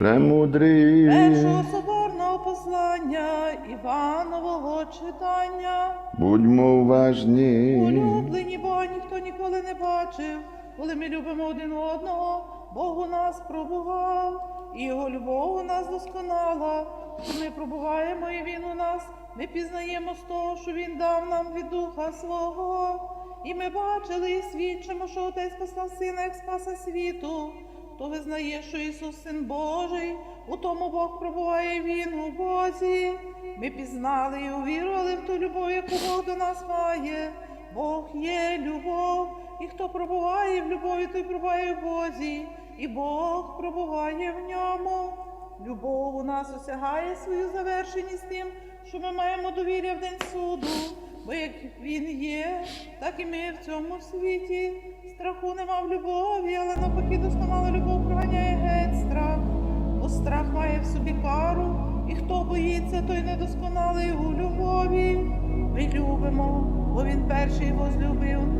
Премудрий, Першого соборного послання Іванового читання. будьмо уважні, Улюблені, бо ніхто ніколи не бачив, коли ми любимо один одного, Бог у нас пробував, і його любов у нас досконала. Коли ми пробуваємо, і він у нас, ми пізнаємо з того, що він дав нам від духа свого. І ми бачили і свідчимо, що Отець послав сина як спаса світу. Хто визнає, що Ісус Син Божий, у тому Бог пробуває Він у Бозі. Ми пізнали і увірували в ту любов, яку Бог до нас має. Бог є любов, і хто пробуває в любові, той пробуває в Бозі, і Бог пробуває в ньому. Любов у нас осягає свою завершеність тим, що ми маємо довір'я в день суду. Бо як він є, так і ми в цьому світі. Страху нема в любові, але навпаки досконала любов проганяє геть страх. Бо страх має в собі кару, і хто боїться, той недосконалий у любові. Ми любимо, бо він перший возлюбив.